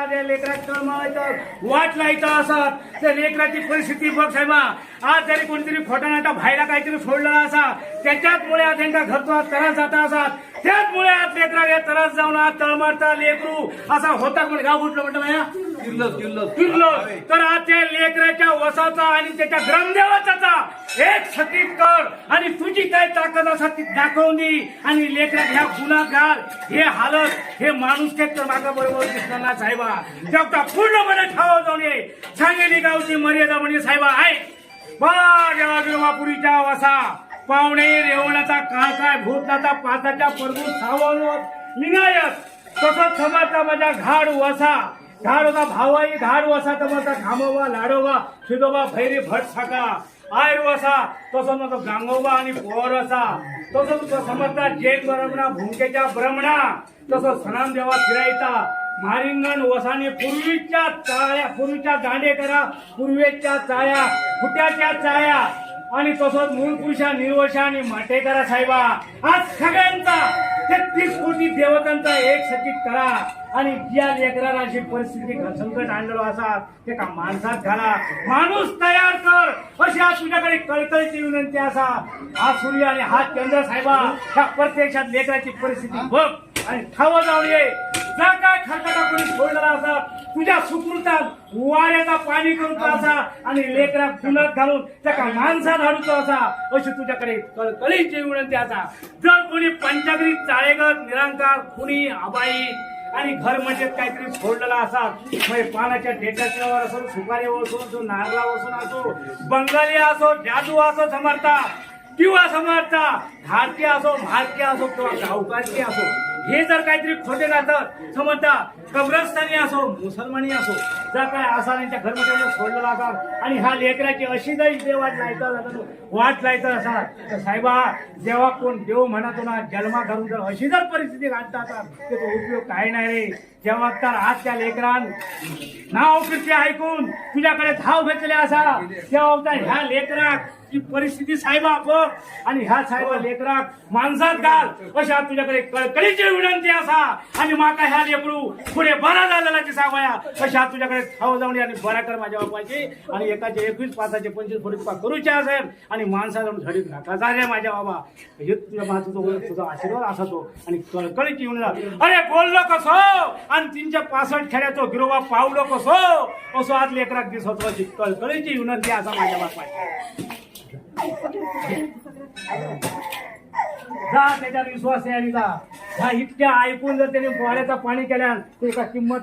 त्या लेकरात तळमळायचं वाट लायचं असत त्या लेकराची परिस्थिती बघ साहेबा. आज जरी कोणतरी खोटा नाटा भायला काहीतरी सोडलेला असा त्याच्याचमुळे आज त्यांचा घरचा त्रास जाता असत त्याचमुळे आज लेकरा हे त्रास जाऊन आज तळमळता लेकरू असा होता कोण गाव उठलं म्हणतो किल्लस तर आज त्या लेकराच्या वसाचा आणि त्याच्या ग्रमदेवताचा एक सतीत कर आणि तुझी काय ताकद असा ती दाखवून दे आणि लेकरा ह्या गुन्हागार हे हालत हे माणूस तर मागा बरोबर दिसणार ना साहेबा. तेवढा पूर्णपणे ठाव जाऊन ये. सांगेली गावची मर्यादा म्हणजे साहेबा आहे बा देवा गिरवापुरीच्या वसा. पाहुणे रेवणाचा काळ काय भूतनाचा पाचाच्या परगून सावळवत निघायत तसंच समाजचा माझ्या घाड वसा. घाड होता भावाई धाड वसा तर माझा घामोबा लाडोबा शिदोबा भैरी भट साका आयर वसा तसं मग गांगोबा आणि पोर असा. तसंच समजता जैन ब्रह्मणा भूमिकेच्या ब्रह्मणा. तसं सणाम देवा फिरायचा मारिंगण वसाने पूर्वीच्या चाळ्या पूर्वीच्या दांडेकरा पूर्वेच्या चाळ्या फुट्याच्या चाळ्या. आणि तसंच मूळ पुरुषा निर्वशा आणि माटेकरा साहेबा. आज सगळ्यांचा तेहतीस कोटी देवतांचा एक सचित करा आणि ज्या लेकराला परिस्थिती संकट आणलेलो असा ते का माणसात घाला. माणूस तयार कर. अशी आज तुझ्याकडे कळकळीची विनंती असा. हा सूर्य आणि हा चंद्र साहेबा ह्या प्रत्यक्षात लेकराची परिस्थिती बघ आणि ठाव जाऊन ये. जर काय खर्चाचा कोणी सोडलेला असा? तुझ्या सुकृतात वाऱ्याचा पाणी करून असा आणि लेकरा फुलत घालून त्याका माणसा धाडूचा असा अशी तुझ्याकडे कळकळीची विनंती असा जर कोणी पंचाग्री चाळेगत निरंकार कुणी अबाई आणि घर म्हणजे काहीतरी सोडलेला असा म्हणजे पानाच्या ढेकाच्यावर असो सुपारी असो असो नारळा असो असो बंगाली असो जादू असो समर्था किंवा समर्था भारतीय असो भारतीय असो किंवा गावकारची असो हे जर काहीतरी खोटे राहतात समजता कब्रस्तानी असो मुसलमानी असो जर काय असा त्यांच्या घरमध्ये सोडलेला असा आणि हा लेकराची अशी जरी देवात लायचं वाट लायचं असा तर साहेबा जेव्हा कोण देव म्हणतो ना जन्मा घालून जर अशी जर परिस्थिती घालतात त्याचा उपयोग काय नाही रे. जेव्हा तर आज त्या लेकरान नाव कृती ऐकून तुझ्याकडे धाव घेतले असा तेव्हा ह्या लेकराक ची परिस्थिती साहेबा बघ आणि ह्या साहेबा लेकराक माणसात घाल. अशा तुझ्याकडे कळकळीची विनंती असा. आणि माका ह्या लेकरू पुढे बरा झालेला की सावया अशा तुझ्याकडे ठाव जाऊन आणि बरा कर माझ्या बापाची. आणि एकाचे एकवीस पाचाचे पंचवीस फुट करूचे असेल. आणि माणसा जाऊन झडीत घातला रे माझ्या बाबा. हे तुझ्या माझा तुझा आशीर्वाद असा तो. आणि कळकळीची येऊन अरे बोललो कसो आणि तीनशे पासष्ट खेळ्याचो गिरोबा पावलो कसो? असो आज लेकराक दिसत होती कळकळीची विनंती असा माझ्या बापाची. जा त्याच्यावर विश्वास आहे आणि जा. ह्या इतक्या ऐकून जर त्याने डोळ्याचा पाणी केल्या ते किंमत